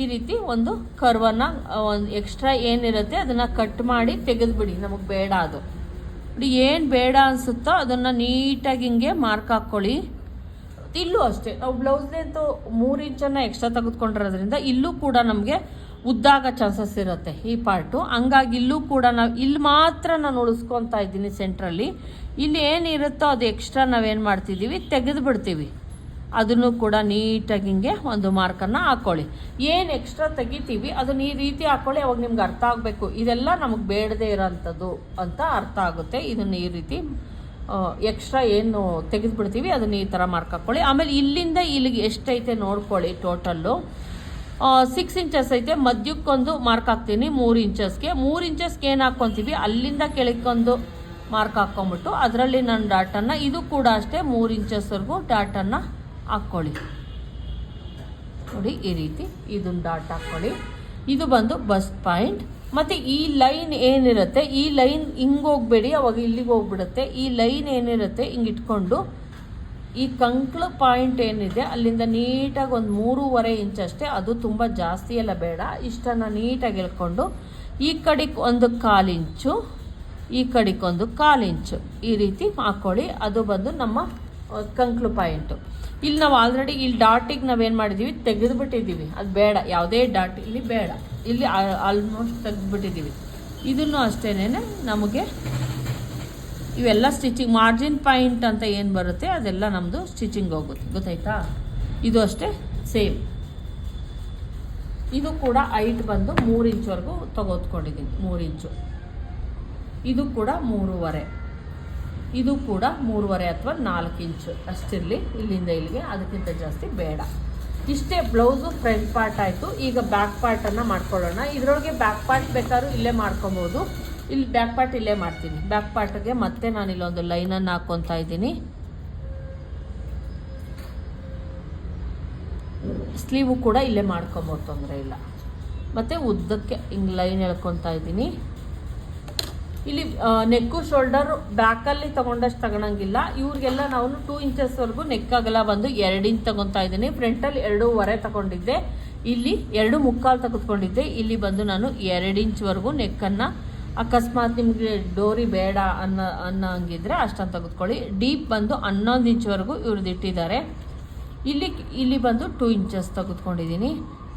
ಈ ರೀತಿ ಒಂದು ಕರ್ವನ್ನ ಒಂದು ಎಕ್ಸ್ಟ್ರಾ ಏನಿರುತ್ತೆ ಅದನ್ನು ಕಟ್ ಮಾಡಿ ತೆಗೆದುಬಿಡಿ. ನಮಗೆ ಬೇಡ ಅದು. ನೋಡಿ ಏನು ಬೇಡ ಅನಿಸುತ್ತೋ ಅದನ್ನು ನೀಟಾಗಿ ಹಿಂಗೆ ಮಾರ್ಕ್ ಹಾಕ್ಕೊಳ್ಳಿ. ಇಲ್ಲೂ ಅಷ್ಟೇ. ನಾವು ಬ್ಲೌಸ್ ಅಂತೂ ಮೂರು ಇಂಚನ್ನು ಎಕ್ಸ್ಟ್ರಾ ತೆಗೆದುಕೊಂಡಿರೋದ್ರಿಂದ ಇಲ್ಲೂ ಕೂಡ ನಮಗೆ ಉದ್ದಾಗ ಚಾನ್ಸಸ್ ಇರುತ್ತೆ ಈ ಪಾರ್ಟು ಹಂಗಾಗಿ ಇಲ್ಲೂ ಕೂಡ ನಾವು ಇಲ್ಲಿ ಮಾತ್ರ ನಾನು ಉಳಿಸ್ಕೊತಾ ಇದ್ದೀನಿ ಸೆಂಟ್ರಲ್ಲಿ ಇಲ್ಲಿ ಏನಿರುತ್ತೋ ಅದು ಎಕ್ಸ್ಟ್ರಾ ನಾವೇನು ಮಾಡ್ತಿದ್ದೀವಿ? ತೆಗೆದು ಬಿಡ್ತೀವಿ. ಅದನ್ನು ಕೂಡ ನೀಟಾಗಿ ಹಿಂಗೆ ಒಂದು ಮಾರ್ಕನ್ನು ಹಾಕ್ಕೊಳ್ಳಿ ಏನು ಎಕ್ಸ್ಟ್ರಾ ತೆಗಿತೀವಿ, ಅದನ್ನ ಈ ರೀತಿ ಹಾಕ್ಕೊಳ್ಳಿ ಅವಾಗ ನಿಮ್ಗೆ ಅರ್ಥ ಆಗಬೇಕು. ಇದೆಲ್ಲ ನಮಗೆ ಬೇಡದೇ ಇರೋಂಥದ್ದು ಅಂತ ಅರ್ಥ ಆಗುತ್ತೆ. ಇದನ್ನು ಈ ರೀತಿ ಎಕ್ಸ್ಟ್ರಾ ಏನು ತೆಗೆದುಬಿಡ್ತೀವಿ, ಅದನ್ನ ಈ ಥರ ಮಾರ್ಕ್ ಹಾಕ್ಕೊಳ್ಳಿ ಆಮೇಲೆ ಇಲ್ಲಿಂದ ಇಲ್ಲಿಗೆ ಎಷ್ಟೈತೆ ನೋಡ್ಕೊಳ್ಳಿ ಟೋಟಲ್ಲು ಸಿಕ್ಸ್ ಇಂಚಸ್ ಐತೆ, ಮಧ್ಯಕ್ಕೊಂದು ಮಾರ್ಕ್ ಹಾಕ್ತೀನಿ, ಮೂರು ಇಂಚಸ್ಗೆ ಮೂರು ಇಂಚಸ್ಗೆ ಏನು ಹಾಕ್ಕೊತೀವಿ? ಅಲ್ಲಿಂದ ಕೆಳಕ್ಕೊಂದು ಮಾರ್ಕ್ ಹಾಕ್ಕೊಂಬಿಟ್ಟು ಅದರಲ್ಲಿ ನಾನು ಡಾಟನ್ನು ಇದು ಕೂಡ ಅಷ್ಟೇ, ಮೂರು ಇಂಚಸ್ವರೆಗೂ ಡಾಟನ್ನು ಹಾಕ್ಕೊಳ್ಳಿ. ನೋಡಿ, ಈ ರೀತಿ ಇದನ್ನು ಡಾಟ್ ಹಾಕ್ಕೊಳ್ಳಿ. ಇದು ಬಂದು ಬಸ್ ಪಾಯಿಂಟ್ ಮತ್ತು ಈ ಲೈನ್ ಏನಿರುತ್ತೆ? ಈ ಲೈನ್ ಹಿಂಗೆ ಹೋಗ್ಬೇಡಿ, ಅವಾಗ ಇಲ್ಲಿಗೆ ಹೋಗ್ಬಿಡುತ್ತೆ. ಈ ಲೈನ್ ಏನಿರುತ್ತೆ? ಹಿಂಗೆ ಇಟ್ಕೊಂಡು ಈ ಕಂಕ್ಳು ಪಾಯಿಂಟ್ ಏನಿದೆ, ಅಲ್ಲಿಂದ ನೀಟಾಗಿ ಒಂದು ಮೂರುವರೆ ಇಂಚ್ ಅಷ್ಟೇ, ಅದು ತುಂಬ ಜಾಸ್ತಿ ಎಲ್ಲ ಬೇಡ, ಇಷ್ಟನ್ನು ನೀಟಾಗಿ ಎಳ್ಕೊಂಡು ಈ ಕಡೆಗೆ ಒಂದು ಕಾಲು ಇಂಚು, ಈ ಕಡೆಗೆ ಒಂದು ಕಾಲು ಇಂಚು, ಈ ರೀತಿ ಹಾಕ್ಕೊಳ್ಳಿ ಅದು ಬಂದು ನಮ್ಮ ಕಂಕ್ಳು ಪಾಯಿಂಟು. ಇಲ್ಲಿ ನಾವು ಆಲ್ರೆಡಿ ಇಲ್ಲಿ ಡಾಟಿಗೆ ನಾವೇನು ಮಾಡಿದ್ದೀವಿ ತೆಗೆದುಬಿಟ್ಟಿದ್ದೀವಿ ಅದು ಬೇಡ, ಯಾವುದೇ ಡಾಟ್ ಇಲ್ಲಿ ಬೇಡ. ಇಲ್ಲಿ ಆಲ್ಮೋಸ್ಟ್ ತೆಗೆದುಬಿಟ್ಟಿದ್ದೀವಿ ಇದನ್ನು ಅಷ್ಟೇ ನಮಗೆ ಇವೆಲ್ಲ ಸ್ಟಿಚಿಂಗ್ ಮಾರ್ಜಿನ್ ಪಾಯಿಂಟ್ ಅಂತ ಏನು ಬರುತ್ತೆ, ಅದೆಲ್ಲ ನಮ್ಮದು ಸ್ಟಿಚಿಂಗ್ ಹೋಗುತ್ತೆ. ಗೊತ್ತಾಯ್ತಾ? ಇದು ಅಷ್ಟೇ ಸೇಮ್ ಇದು ಕೂಡ ಐಟ್ ಬಂದು ಮೂರು ಇಂಚ್ವರೆಗೂ ತೆಗೆದುಕೊಂಡಿದ್ದೀನಿ ಮೂರು ಇಂಚು ಇದು ಕೂಡ ಮೂರುವರೆ. ಇದು ಕೂಡ ಮೂರುವರೆ ಅಥವಾ ನಾಲ್ಕು ಇಂಚು ಅಷ್ಟಿರಲಿ ಇಲ್ಲಿಂದ ಇಲ್ಲಿಗೆ, ಅದಕ್ಕಿಂತ ಜಾಸ್ತಿ ಬೇಡ. ಇಷ್ಟೇ ಬ್ಲೌಸು ಫ್ರಂಟ್ ಪಾರ್ಟ್ ಆಯಿತು. ಈಗ ಬ್ಯಾಕ್ ಪಾರ್ಟನ್ನು ಮಾಡ್ಕೊಳ್ಳೋಣ. ಇದರೊಳಗೆ ಬ್ಯಾಕ್ ಪಾರ್ಟ್ ಬೇಕಾದ್ರೂ ಇಲ್ಲೇ ಮಾಡ್ಕೊಬೋದು. ಇಲ್ಲಿ ಬ್ಯಾಕ್ ಪಾರ್ಟ್ ಇಲ್ಲೇ ಮಾಡ್ತೀನಿ. ಬ್ಯಾಕ್ ಪಾರ್ಟ್ಗೆ ಮತ್ತೆ ನಾನು ಇಲ್ಲೊಂದು ಲೈನನ್ನು ಹಾಕ್ಕೊತಾ ಇದ್ದೀನಿ. ಸ್ಲೀವು ಕೂಡ ಇಲ್ಲೇ ಮಾಡ್ಕೊಬೋದು ತೊಂದರೆ ಇಲ್ಲ. ಮತ್ತು ಉದ್ದಕ್ಕೆ ಹಿಂಗೆ ಲೈನ್ ಎಳ್ಕೊತಾ ಇದ್ದೀನಿ. ಇಲ್ಲಿ ನೆಕ್ಕು ಶೋಲ್ಡರ್ ಬ್ಯಾಕಲ್ಲಿ ತಗೊಂಡಷ್ಟು ತಗೊಳಂಗಿಲ್ಲ ಇವ್ರಿಗೆಲ್ಲ ನಾವು ಟೂ ಇಂಚಸ್ವರೆಗೂ ನೆಕ್ ಅಗಲ ಬಂದು ಎರಡು ಇಂಚ್ ತಗೊತಾ ಇದ್ದೀನಿ. ಫ್ರಂಟಲ್ಲಿ ಎರಡೂವರೆ ತಗೊಂಡಿದ್ದೆ. ಇಲ್ಲಿ ಎರಡು ಮುಕ್ಕಾಲು ತೆಗೆದುಕೊಂಡಿದ್ದೆ. ಇಲ್ಲಿ ಬಂದು ನಾನು ಎರಡು ಇಂಚ್ವರೆಗೂ ನೆಕ್ಕನ್ನು ಅಕಸ್ಮಾತ್ ನಿಮಗೆ ಡೋರಿ ಬೇಡ ಅನ್ನೋ ಅನ್ನೋ ಹಂಗಿದ್ರೆ ಅಷ್ಟನ್ನು ತೆಗೆದುಕೊಳ್ಳಿ. ಡೀಪ್ ಬಂದು ಹನ್ನೊಂದು ಇಂಚ್ವರೆಗೂ ಇವ್ರದ್ದು ಇಟ್ಟಿದ್ದಾರೆ ಇಲ್ಲಿ ಇಲ್ಲಿ ಬಂದು ಟೂ ಇಂಚಸ್ ತೆಗೆದುಕೊಂಡಿದ್ದೀನಿ.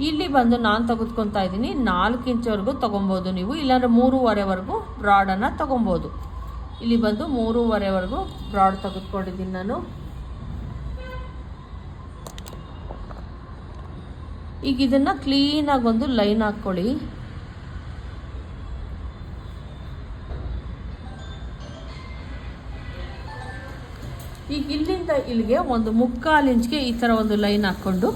ಇಲ್ಲಿ ಬಂದು ನಾನು ತೆಗೆದುಕೊತಾ ಇದ್ದೀನಿ. ನಾಲ್ಕು ಇಂಚ್ವರೆಗೂ ತೊಗೊಬೋದು ನೀವು. ಇಲ್ಲಾಂದರೆ ಮೂರುವರೆವರೆಗೂ ಬ್ರಾಡನ್ನು ತೊಗೊಬೋದು. ಇಲ್ಲಿ ಬಂದು ಮೂರುವರೆವರೆಗೂ ಬ್ರಾಡ್ ತೆಗೆದುಕೊಂಡಿದ್ದೀನಿ ನಾನು. ಈಗ ಇದನ್ನು ಕ್ಲೀನಾಗಿ ಒಂದು ಲೈನ್ ಹಾಕ್ಕೊಳ್ಳಿ. ಈಗ ಇಲ್ಲಿಂದ ಇಲ್ಲಿಗೆ ಒಂದು ಮುಕ್ಕಾಲು ಇಂಚ್ಗೆ ಈ ಥರ ಒಂದು ಲೈನ್ ಹಾಕ್ಕೊಂಡು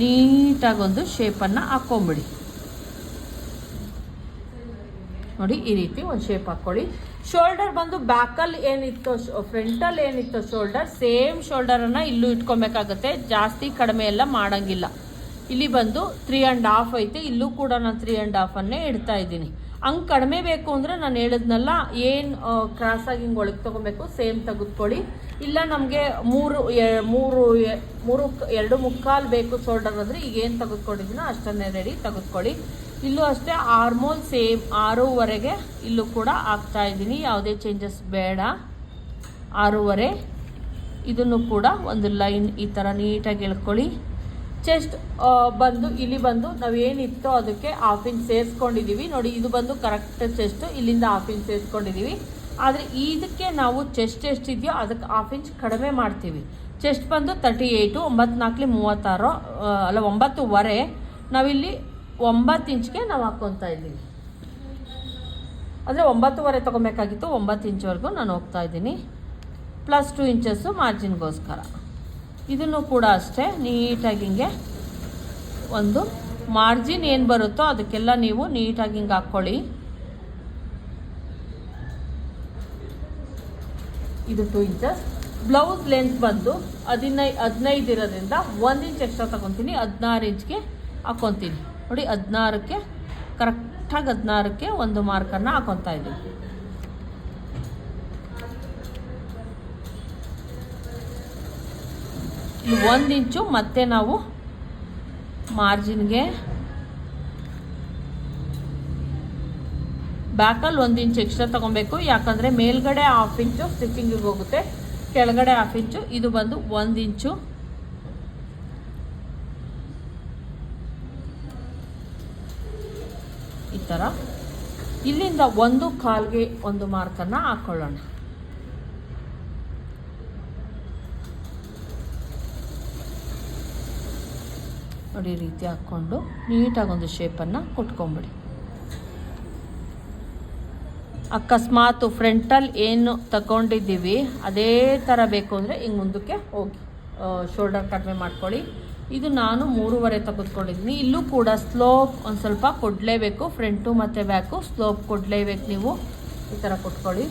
ನೀಟಾಗಿ ಒಂದು ಶೇಪನ್ನು ಹಾಕ್ಕೊಂಬಿಡಿ. ನೋಡಿ, ಈ ರೀತಿ ಒಂದು ಶೇಪ್ ಹಾಕ್ಕೊಳ್ಳಿ. ಶೋಲ್ಡರ್ ಬಂದು ಬ್ಯಾಕಲ್ಲಿ ಏನಿತ್ತು ಫ್ರಂಟಲ್ಲಿ ಏನಿತ್ತು ಶೋಲ್ಡರ್ ಸೇಮ್ ಶೋಲ್ಡರನ್ನು ಇಲ್ಲೂ ಇಟ್ಕೊಬೇಕಾಗತ್ತೆ. ಜಾಸ್ತಿ ಕಡಿಮೆ ಎಲ್ಲ ಮಾಡೋಂಗಿಲ್ಲ. ಇಲ್ಲಿ ಬಂದು ತ್ರೀ ಆ್ಯಂಡ್ ಹಾಫ್ ಐತೆ. ಇಲ್ಲೂ ಕೂಡ ನಾನು ತ್ರೀ ಆ್ಯಂಡ್ ಹಾಫನ್ನೇ ಇಡ್ತಾ ಇದ್ದೀನಿ. ಹಂಗೆ ಕಡಿಮೆ ಬೇಕು ಅಂದರೆ ನಾನು ಹೇಳಿದ್ನಲ್ಲ, ಏನು ಕ್ರಾಸಾಗಿ ಹಿಂಗೆ ಒಳಗೆ ತೊಗೊಬೇಕು ಸೇಮ್ ತೆಗೆದುಕೊಳ್ಳಿ. ಇಲ್ಲ ನಮಗೆ ಮೂರು ಮೂರು ಮೂರು, ಎರಡು ಮುಕ್ಕಾಲು ಬೇಕು ಶೋಲ್ಡರ್ ಅಂದರೆ ಈಗ ಏನು ತೆಗೆದುಕೊಂಡಿದ್ದೀನೋ ಅಷ್ಟನ್ನೇ ರೆಡಿ ತೆಗೆದುಕೊಳ್ಳಿ. ಇಲ್ಲೂ ಅಷ್ಟೇ ಆರ್ಮೋಲ್ ಸೇಮ್ ಆರೂವರೆಗೆ ಇಲ್ಲೂ ಕೂಡ ಹಾಕ್ತಾ ಇದ್ದೀನಿ. ಯಾವುದೇ ಚೇಂಜಸ್ ಬೇಡ. ಆರೂವರೆ. ಇದನ್ನು ಕೂಡ ಒಂದು ಲೈನ್ ಈ ಥರ ನೀಟಾಗಿ ಎಳ್ಕೊಳ್ಳಿ. ಚೆಸ್ಟ್ ಬಂದು, ಇಲ್ಲಿ ಬಂದು ನಾವೇನಿತ್ತೋ ಅದಕ್ಕೆ ಹಾಫ್ ಇಂಚ್ ಸೇರಿಸ್ಕೊಂಡಿದ್ದೀವಿ ನೋಡಿ, ಇದು ಬಂದು ಕರೆಕ್ಟ್ ಚೆಸ್ಟು ಇಲ್ಲಿಂದ ಹಾಫ್ ಇಂಚ್ ಸೇರಿಸ್ಕೊಂಡಿದ್ದೀವಿ ಆದರೆ ಇದಕ್ಕೆ ನಾವು ಚೆಸ್ಟ್ ಎಷ್ಟಿದೆಯೋ ಅದಕ್ಕೆ ಹಾಫ್ ಇಂಚ್ ಕಡಿಮೆ ಮಾಡ್ತೀವಿ. ಚೆಸ್ಟ್ ಬಂದು ತರ್ಟಿ ಏಯ್ಟು ಒಂಬತ್ತು ನಾಲ್ಕಲಿ ಮೂವತ್ತಾರು ಅಲ್ಲ ಒಂಬತ್ತುವರೆ. ನಾವಿಲ್ಲಿ ಒಂಬತ್ತು ಇಂಚ್ಗೆ ನಾವು ಹಾಕ್ಕೊತಾ ಇದ್ದೀವಿ. ಅಂದರೆ ಒಂಬತ್ತುವರೆ ತೊಗೊಬೇಕಾಗಿತ್ತು, ಒಂಬತ್ತು ಇಂಚ್ವರೆಗೂ ನಾನು ಹೋಗ್ತಾ ಇದ್ದೀನಿ. ಪ್ಲಸ್ ಟು ಇಂಚಸ್ಸು ಮಾರ್ಜಿನ್ಗೋಸ್ಕರ ಇದನ್ನು ಕೂಡ ಅಷ್ಟೇ, ನೀಟಾಗಿ ಹಿಂಗೆ ಒಂದು ಮಾರ್ಜಿನ್ ಏನು ಬರುತ್ತೋ ಅದಕ್ಕೆಲ್ಲ ನೀವು ನೀಟಾಗಿ ಹಿಂಗೆ ಹಾಕ್ಕೊಳ್ಳಿ. ಇದು ಟೂ ಇಂಚಸ್ ಬ್ಲೌಸ್ ಲೆಂತ್ ಬಂದು ಹದಿನೈ, ಹದಿನೈದು ಇರೋದ್ರಿಂದ ಒಂದು ಇಂಚ್ ಎಕ್ಸ್ಟ್ರಾ ತಗೊತೀನಿ. ಹದಿನಾರು ಇಂಚ್ಗೆ ಹಾಕ್ಕೊತೀನಿ ನೋಡಿ, ಹದಿನಾರಕ್ಕೆ ಕರೆಕ್ಟಾಗಿ ಹದಿನಾರಕ್ಕೆ ಒಂದು ಮಾರ್ಕನ್ನು ಹಾಕೊತಾ ಇದ್ದೀನಿ. ಒಂದು ಇಂಚು ಮತ್ತೆ ನಾವು ಮಾರ್ಜಿನ್ಗೆ ಬ್ಯಾಕಲ್ಲಿ ಒಂದು ಇಂಚು ಎಕ್ಸ್ಟ್ರಾ ತೊಗೊಬೇಕು. ಯಾಕಂದರೆ ಮೇಲ್ಗಡೆ ಹಾಫ್ ಇಂಚು ಸ್ಟಿಚಿಂಗಿಗೆ ಹೋಗುತ್ತೆ. ಕೆಳಗಡೆ ಹಾಫ್ ಇಂಚು ಇದು ಬಂದು ಒಂದು ಇಂಚು. ಈ ಥರ ಇಲ್ಲಿಂದ ಒಂದು ಕಾಲ್ಗೆ ಒಂದು ಮಾರ್ಕನ್ನು ಹಾಕ್ಕೊಳ್ಳೋಣ ನೋಡಿ ರೀತಿ ಹಾಕ್ಕೊಂಡು ನೀಟಾಗಿ ಒಂದು ಶೇಪನ್ನು ಕೊಟ್ಕೊಂಬಿಡಿ. ಅಕಸ್ಮಾತ್ ಫ್ರಂಟಲ್ ಏನು ತಗೊಂಡಿದ್ದೀವಿ, ಅದೇ ಥರ ಬೇಕು ಅಂದರೆ ಹಿಂಗೆ ಮುಂದಕ್ಕೆ ಹೋಗಿ. ಶೋಲ್ಡರ್ ಕಡಿಮೆ ಮಾಡ್ಕೊಳ್ಳಿ. ಇದು ನಾನು ಮೂರುವರೆ ತೆಗೆದುಕೊಂಡಿದ್ದೀನಿ. ಇಲ್ಲೂ ಕೂಡ ಸ್ಲೋಪ್ ಒಂದು ಸ್ವಲ್ಪ ಕೊಡಲೇಬೇಕು ಫ್ರಂಟು ಮತ್ತು ಬ್ಯಾಕು ಸ್ಲೋಪ್ ಕೊಡಲೇಬೇಕು ನೀವು. ಈ ಥರ ಕೊಟ್ಕೊಳ್ಳಿ.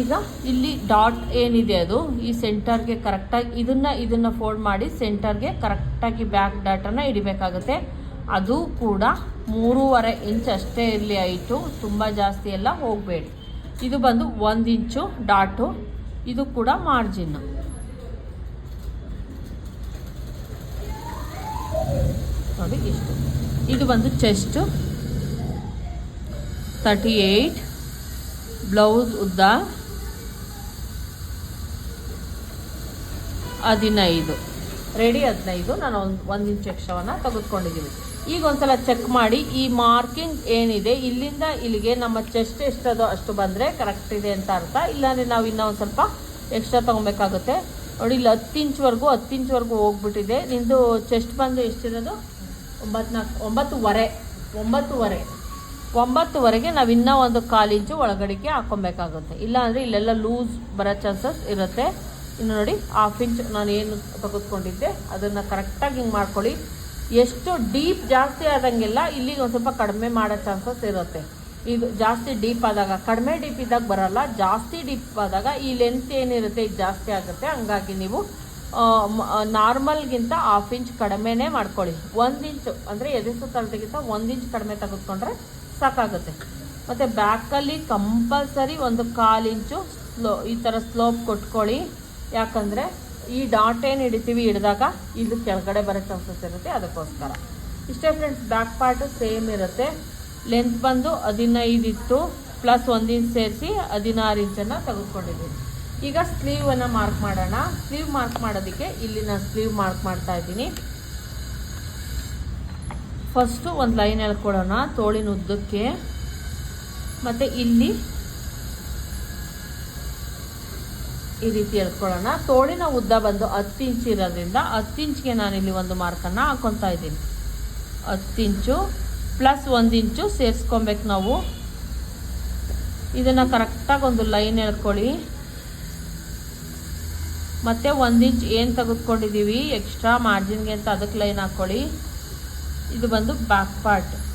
ಈಗ ಇಲ್ಲಿ ಡಾಟ್ ಏನಿದೆ ಅದು? ಈ ಸೆಂಟರ್ಗೆ ಕರೆಕ್ಟಾಗಿ ಇದನ್ನು ಇದನ್ನು ಫೋಲ್ಡ್ ಮಾಡಿ ಸೆಂಟರ್ಗೆ ಕರೆಕ್ಟಾಗಿ ಬ್ಯಾಕ್ ಡಾಟನ್ನು ಇಡಬೇಕಾಗುತ್ತೆ ಅದು ಕೂಡ ಮೂರುವರೆ ಇಂಚ್ ಅಷ್ಟೇ ಇರಲಿ ಐಟು ತುಂಬ ಜಾಸ್ತಿ ಎಲ್ಲ ಹೋಗಬೇಡಿ. ಇದು ಬಂದು ಒಂದು ಇಂಚು ಡಾಟು, ಇದು ಕೂಡ ಮಾರ್ಜಿನ್. ನೋಡಿ ಇಷ್ಟು. ಇದು ಬಂದು ಚೆಸ್ಟು. ತರ್ಟಿ ಏಯ್ಟ್ ಬ್ಲೌಸ್ ಉದ್ದ. ಹದಿನೈದು. ರೆಡಿ ಹದಿನೈದು. ನಾನು ಒಂದು ಒಂದು ಇಂಚು ಎಕ್ಸ್ಟ್ರಾವನ್ನು ತೆಗೆದುಕೊಂಡಿದ್ದೀವಿ ಈಗ ಒಂದ್ಸಲ ಚೆಕ್ ಮಾಡಿ, ಈ ಮಾರ್ಕಿಂಗ್ ಏನಿದೆ, ಇಲ್ಲಿಂದ ಇಲ್ಲಿಗೆ ನಮ್ಮ ಚೆಸ್ಟ್ ಎಷ್ಟದೋ ಅಷ್ಟು ಬಂದರೆ ಕರೆಕ್ಟ್ ಇದೆ ಅಂತ ಅರ್ಥ. ಇಲ್ಲಾಂದರೆ ನಾವು ಇನ್ನೂ ಒಂದು ಸ್ವಲ್ಪ ಎಕ್ಸ್ಟ್ರಾ ತೊಗೊಬೇಕಾಗುತ್ತೆ. ನೋಡಿ, ಇಲ್ಲಿ ಹತ್ತು ಇಂಚ್ವರೆಗೂ ಹತ್ತು ಇಂಚ್ವರೆಗೂ ಹೋಗ್ಬಿಟ್ಟಿದೆ. ನಿಂದು ಚೆಸ್ಟ್ ಬಂದು ಎಷ್ಟಿರೋದು? ಒಂಬತ್ತು ನಾಲ್ಕು ಒಂಬತ್ತುವರೆ ಒಂಬತ್ತುವರೆ. ಒಂಬತ್ತುವರೆಗೆ ನಾವು ಇನ್ನೂ ಒಂದು ಕಾಲು ಇಂಚು ಒಳಗಡೆಗೆ ಹಾಕೊಬೇಕಾಗುತ್ತೆ. ಇಲ್ಲಾಂದರೆ ಇಲ್ಲೆಲ್ಲ ಲೂಸ್ ಬರೋ ಚಾನ್ಸಸ್ ಇರುತ್ತೆ. ಇನ್ನು ನೋಡಿ ಹಾಫ್ ಇಂಚ್ ನಾನು ಏನು ತೆಗೆದುಕೊಂಡಿದ್ದೆ, ಅದನ್ನು ಕರೆಕ್ಟಾಗಿ ಹಿಂಗೆ ಮಾಡ್ಕೊಳ್ಳಿ. ಎಷ್ಟು ಡೀಪ್ ಜಾಸ್ತಿ ಆದಂಗೆಲ್ಲ ಇಲ್ಲಿಗೆ ಒಂದು ಸ್ವಲ್ಪ ಕಡಿಮೆ ಮಾಡೋ ಚಾನ್ಸಸ್ ಇರುತ್ತೆ. ಇದು ಜಾಸ್ತಿ ಡೀಪ್ ಆದಾಗ, ಕಡಿಮೆ ಡೀಪ್ ಇದ್ದಾಗ ಬರಲ್ಲ, ಜಾಸ್ತಿ ಡೀಪ್ ಆದಾಗ ಈ ಲೆಂತ್ ಏನಿರುತ್ತೆ ಇದು ಜಾಸ್ತಿ ಆಗುತ್ತೆ. ಹಂಗಾಗಿ ನೀವು ನಾರ್ಮಲ್ಗಿಂತ ಹಾಫ್ ಇಂಚ್ ಕಡಿಮೆನೇ ಮಾಡ್ಕೊಳ್ಳಿ. ಒಂದು ಇಂಚು ಅಂದರೆ ಎದೆ ಸುತ್ತಳತೆಗಿಂತ ಒಂದು ಇಂಚ್ ಕಡಿಮೆ ತೆಗೆದುಕೊಂಡ್ರೆ ಸಾಕಾಗುತ್ತೆ. ಮತ್ತು ಬ್ಯಾಕಲ್ಲಿ ಕಂಪಲ್ಸರಿ ಒಂದು ಕಾಲು ಇಂಚು ಸ್ಲೋ ಈ ಥರ ಸ್ಲೋಪ್ ಕೊಟ್ಕೊಳ್ಳಿ. ಯಾಕಂದರೆ ಈ ಡಾಟ್ ಏನು ಹಿಡಿತೀವಿ ಹಿಡಿದಾಗ ಇದು ಕೆಳಗಡೆ ಬರೋ ಚಾನ್ಸಸ್ ಇರುತ್ತೆ, ಅದಕ್ಕೋಸ್ಕರ. ಇಷ್ಟೇ ಫ್ರೆಂಡ್ಸ್ ಬ್ಯಾಕ್ ಪಾರ್ಟು ಸೇಮ್ ಇರುತ್ತೆ. ಲೆಂತ್ ಬಂದು ಹದಿನೈದು ಇತ್ತು ಪ್ಲಸ್ ಒಂದು ಇಂಚ್ ಸೇರಿಸಿ ಹದಿನಾರು ಇಂಚನ್ನು ತೆಗೆದುಕೊಂಡಿದ್ದೀನಿ ಈಗ ಸ್ಲೀವನ್ನು ಮಾರ್ಕ್ ಮಾಡೋಣ. ಸ್ಲೀವ್ ಮಾರ್ಕ್ ಮಾಡೋದಕ್ಕೆ ಇಲ್ಲಿ ನಾನು ಸ್ಲೀವ್ ಮಾರ್ಕ್ ಮಾಡ್ತಾ ಇದ್ದೀನಿ. ಫಸ್ಟು ಒಂದು ಲೈನ್ ಹೇಳ್ಕೊಡೋಣ, ತೋಳಿನ ಉದ್ದಕ್ಕೆ. ಮತ್ತು ಇಲ್ಲಿ ಈ ರೀತಿ ಎಳ್ಕೊಳ್ಳೋಣ. ತೋಳಿನ ಉದ್ದ ಬಂದು ಹತ್ತು ಇಂಚ್ ಇರೋದ್ರಿಂದ ಹತ್ತು ಇಂಚ್ಗೆ ಇಲ್ಲಿ ಒಂದು ಮಾರ್ಕನ್ನು ಹಾಕೊತಾ ಇದ್ದೀನಿ. ಹತ್ತು ಇಂಚು ಪ್ಲಸ್ ಒಂದು ಇಂಚು ಸೇರಿಸ್ಕೊಬೇಕು ನಾವು. ಇದನ್ನು ಕರೆಕ್ಟಾಗಿ ಒಂದು ಲೈನ್ ಎಳ್ಕೊಳ್ಳಿ. ಮತ್ತು ಒಂದು ಇಂಚ್ ಏನು ತೆಗೆದುಕೊಂಡಿದ್ದೀವಿ? ಎಕ್ಸ್ಟ್ರಾ ಮಾರ್ಜಿನ್ಗೆ ಅಂತ ಅದಕ್ಕೆ ಲೈನ್ ಹಾಕ್ಕೊಳ್ಳಿ. ಇದು ಬಂದು ಬ್ಯಾಕ್ ಪಾರ್ಟ್.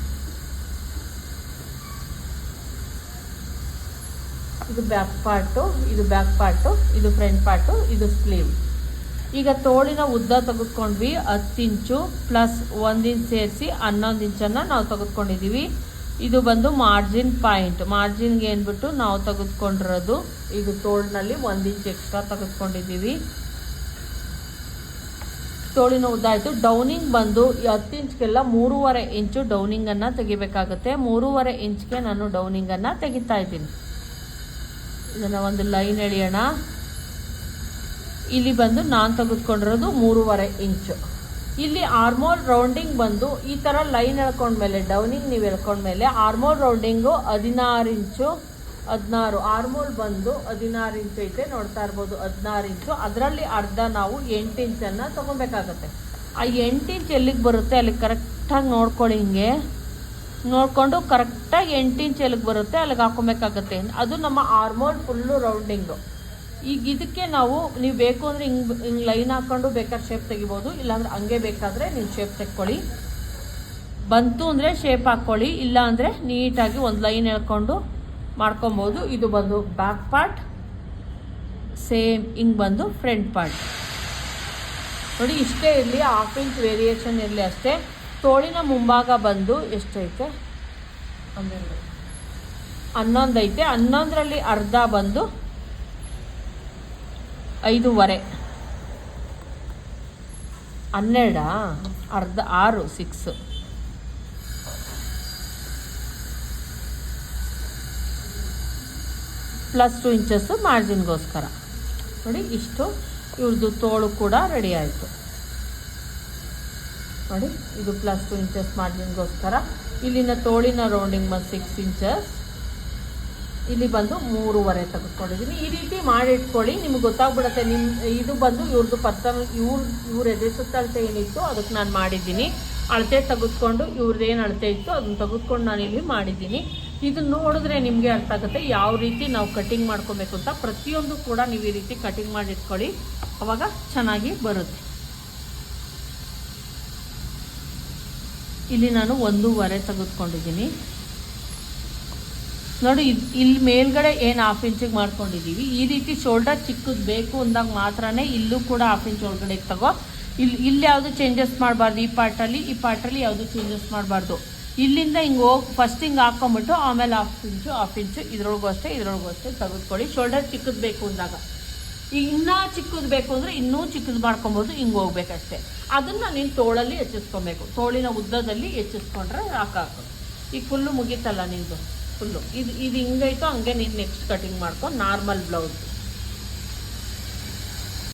ಇದು ಬ್ಯಾಕ್ ಪಾರ್ಟು ಇದು ಬ್ಯಾಕ್ ಪಾರ್ಟು ಇದು ಫ್ರಂಟ್ ಪಾರ್ಟು ಇದು ಸ್ಲೀವ್ ಈಗ ತೋಳಿನ ಉದ್ದ ತೆಗೆದುಕೊಂಡ್ವಿ, ಹತ್ತು ಇಂಚು ಪ್ಲಸ್ ಒಂದು ಇಂಚ್ ಸೇರಿಸಿ ಹನ್ನೊಂದು ಇಂಚನ್ನು ನಾವು ತೆಗೆದುಕೊಂಡಿದ್ದೀವಿ. ಇದು ಬಂದು ಮಾರ್ಜಿನ್ ಪಾಯಿಂಟ್ ಮಾರ್ಜಿನ್ಗೆ ಏನ್ಬಿಟ್ಟು ನಾವು ತೆಗೆದುಕೊಂಡಿರೋದು, ಇದು ತೋಳಿನಲ್ಲಿ ಒಂದು ಇಂಚ್ ಎಕ್ಸ್ಟ್ರಾ ತೆಗೆದುಕೊಂಡಿದ್ದೀವಿ. ತೋಳಿನ ಉದ್ದ ಆಯಿತು. ಡೌನಿಂಗ್ ಬಂದು ಹತ್ತು ಇಂಚ್ಗೆಲ್ಲ ಮೂರುವರೆ ಇಂಚು ಡೌನಿಂಗನ್ನು ತೆಗಿಬೇಕಾಗುತ್ತೆ. ಮೂರುವರೆ ಇಂಚ್ಗೆ ನಾನು ಡೌನಿಂಗನ್ನು ತೆಗಿತಾ ಇದ್ದೀನಿ. ಇದನ್ನು ಒಂದು ಲೈನ್ ಎಳೆಯೋಣ. ಇಲ್ಲಿ ಬಂದು ನಾನು ತೆಗೆದುಕೊಂಡಿರೋದು ಮೂರುವರೆ ಇಂಚು. ಇಲ್ಲಿ ಆರ್ಮೋಲ್ ರೌಂಡಿಂಗ್ ಬಂದು ಈ ಥರ ಲೈನ್ ಎಳ್ಕೊಂಡ್ಮೇಲೆ ಡೌನಿಂಗ್ ನೀವು ಎಳ್ಕೊಂಡ್ಮೇಲೆ ಆರ್ಮೋಲ್ ರೌಂಡಿಂಗು ಹದಿನಾರು ಇಂಚು, ಹದಿನಾರು. ಆರ್ಮೋಲ್ ಬಂದು ಹದಿನಾರು ಇಂಚು ಐತೆ, ನೋಡ್ತಾ ಇರ್ಬೋದು ಹದಿನಾರು ಇಂಚು. ಅದರಲ್ಲಿ ಅರ್ಧ ನಾವು ಎಂಟು ಇಂಚನ್ನು ತೊಗೊಬೇಕಾಗತ್ತೆ. ಆ ಎಂಟು ಇಂಚ್ ಎಲ್ಲಿಗೆ ಬರುತ್ತೆ? ಅಲ್ಲಿ ಕರೆಕ್ಟಾಗಿ ನೋಡ್ಕೊಳ್ಳಿ ಹಿಂಗೆ. ನೋಡಿಕೊಂಡು ಕರೆಕ್ಟಾಗಿ ಎಂಟು ಇಂಚ್ ಎಲ್ಲಿಗೆ ಬರುತ್ತೆ, ಅಲ್ಲಿಗೆ ಹಾಕೊಬೇಕಾಗತ್ತೆ. ಅದು ನಮ್ಮ ಆರ್ಮೋಲ್ ಫುಲ್ಲು ರೌಂಡಿಂಗು ಈಗ ಇದಕ್ಕೆ ನಾವು, ನೀವು ಬೇಕು ಅಂದರೆ ಹಿಂಗೆ ಹಿಂಗೆ ಲೈನ್ ಹಾಕ್ಕೊಂಡು ಬೇಕಾದ್ರೆ ಶೇಪ್ ತೆಗಿಬೋದು, ಇಲ್ಲಾಂದ್ರೆ ಹಂಗೆ ಬೇಕಾದರೆ ನೀವು ಶೇಪ್ ತೆಕ್ಕೊಳ್ಳಿ. ಬಂತು ಅಂದರೆ ಶೇಪ್ ಹಾಕ್ಕೊಳ್ಳಿ ಇಲ್ಲ ಅಂದರೆ ನೀಟಾಗಿ ಒಂದು ಲೈನ್ ಹೇಳ್ಕೊಂಡು ಮಾಡ್ಕೊಬೋದು. ಇದು ಬಂದು ಬ್ಯಾಕ್ ಪಾರ್ಟ್ ಸೇಮ್ ಹಿಂಗೆ ಬಂದು ಫ್ರಂಟ್ ಪಾರ್ಟ್ ನೋಡಿ, ಇಷ್ಟೇ ಇರಲಿ ಹಾಫ್ ಇಂಚ್ ವೇರಿಯೇಷನ್ ಇರಲಿ ಅಷ್ಟೇ. ತೋಳಿನ ಮುಂಭಾಗ ಬಂದು ಎಷ್ಟೈತೆ? ಹನ್ನೆರಡು. ಹನ್ನೊಂದು ಐತೆ ಹನ್ನೊಂದರಲ್ಲಿ ಅರ್ಧ ಬಂದು ಐದೂವರೆ. ಹನ್ನೆರಡಾ? ಅರ್ಧ, ಆರು ಸಿಕ್ಸ್ ಪ್ಲಸ್ ಟು ಇಂಚಸ್ಸು ಮಾರ್ಜಿನ್ಗೋಸ್ಕರ ನೋಡಿ, ಇಷ್ಟು ಇವ್ರದ್ದು ತೋಳು ಕೂಡ ರೆಡಿ ಆಯಿತು. ನೋಡಿ, ಇದು ಪ್ಲಸ್ ಟು ಇಂಚಸ್ ಮಾರ್ಜಿನ್ಗೋಸ್ಕರ ಇಲ್ಲಿನ ತೋಳಿನ ರೌಂಡಿಂಗ್ ಬಂದು ಸಿಕ್ಸ್ ಇಂಚಸ್ ಇಲ್ಲಿ ಬಂದು ಮೂರುವರೆ ತೆಗೆದುಕೊಂಡಿದ್ದೀನಿ. ಈ ರೀತಿ ಮಾಡಿಟ್ಕೊಳ್ಳಿ ನಿಮ್ಗೆ ಗೊತ್ತಾಗ್ಬಿಡುತ್ತೆ ನಿಮ್ಮ ಇದು ಬಂದು ಇವ್ರದ್ದು ಪರ್ಸನಲ್, ಇವ್ರ ಇವ್ರ ಎದೆ ಸುತ್ತಳತೆ ಏನಿತ್ತು ಅದಕ್ಕೆ ನಾನು ಮಾಡಿದ್ದೀನಿ. ಅಳತೆ ತೆಗೆದುಕೊಂಡು ಇವ್ರದ್ದು ಏನು ಅಳತೆ ಇತ್ತು ಅದನ್ನ ತೆಗೆದುಕೊಂಡು ನಾನು ಇಲ್ಲಿ ಮಾಡಿದ್ದೀನಿ. ಇದನ್ನು ನೋಡಿದ್ರೆ ನಿಮಗೆ ಅರ್ಥ ಆಗುತ್ತೆ, ಯಾವ ರೀತಿ ನಾವು ಕಟಿಂಗ್ ಮಾಡ್ಕೊಬೇಕು ಅಂತ. ಪ್ರತಿಯೊಂದು ಕೂಡ ನೀವು ಈ ರೀತಿ ಕಟಿಂಗ್ ಮಾಡಿಟ್ಕೊಳ್ಳಿ ಅವಾಗ ಚೆನ್ನಾಗಿ ಬರುತ್ತೆ. ಇಲ್ಲಿ ನಾನು ಒಂದೂವರೆ ತೆಗೆದುಕೊಂಡಿದ್ದೀನಿ. ನೋಡಿ ಇಲ್ಲಿ ಮೇಲ್ಗಡೆ ಏನು ಹಾಫ್ ಇಂಚಿಗೆ ಮಾಡ್ಕೊಂಡಿದ್ದೀವಿ ಈ ರೀತಿ ಶೋಲ್ಡರ್ ಚಿಕ್ಕದು ಬೇಕು ಅಂದಾಗ ಮಾತ್ರನೇ ಇಲ್ಲೂ ಕೂಡ ಹಾಫ್ ಇಂಚ್ ಒಳಗಡೆ ತಗೋ. ಇಲ್ಲಿ ಇಲ್ಲಿ ಯಾವುದು ಚೇಂಜಸ್ ಮಾಡಬಾರ್ದು? ಈ ಪಾರ್ಟಲ್ಲಿ ಈ ಪಾರ್ಟಲ್ಲಿ ಯಾವುದು ಚೇಂಜಸ್ ಮಾಡಬಾರ್ದು? ಇಲ್ಲಿಂದ ಹಿಂಗೆ ಹೋಗಿ ಫಸ್ಟ್ ಹಿಂಗೆ ಹಾಕ್ಕೊಂಬಿಟ್ಟು ಆಮೇಲೆ ಹಾಫ್ ಇಂಚು ಹಾಫ್ ಇಂಚು ಇದ್ರೊಳಗೂ ಅಷ್ಟೇ ಇದ್ರೊಳಗೂ ಅಷ್ಟೇ ತೆಗೆದುಕೊಳ್ಳಿ. ಶೋಲ್ಡರ್ ಚಿಕ್ಕದು ಬೇಕು ಅಂದಾಗ. ಈಗ ಇನ್ನೂ ಚಿಕ್ಕದು ಬೇಕು ಅಂದರೆ ಇನ್ನೂ ಚಿಕ್ಕದು ಮಾಡ್ಕೊಬೋದು, ಹಿಂಗೆ ಹೋಗ್ಬೇಕಷ್ಟೇ. ಅದನ್ನು ನೀನು ತೋಳಲ್ಲಿ ಹೆಚ್ಚಿಸ್ಕೊಬೇಕು. ತೋಳಿನ ಉದ್ದದಲ್ಲಿ ಹೆಚ್ಚಿಸ್ಕೊಂಡ್ರೆ ಹಾಕಾಕು ಈಗ ಫುಲ್ಲು ಮುಗೀತಲ್ಲ ನಿಂದು? ಫುಲ್ಲು ಇದು ಇದು ಹಿಂಗೈತೋ ಹಂಗೆ ನೀನು ನೆಕ್ಸ್ಟ್ ಕಟಿಂಗ್ ಮಾಡ್ಕೊಂಡು ನಾರ್ಮಲ್ ಬ್ಲೌಸ್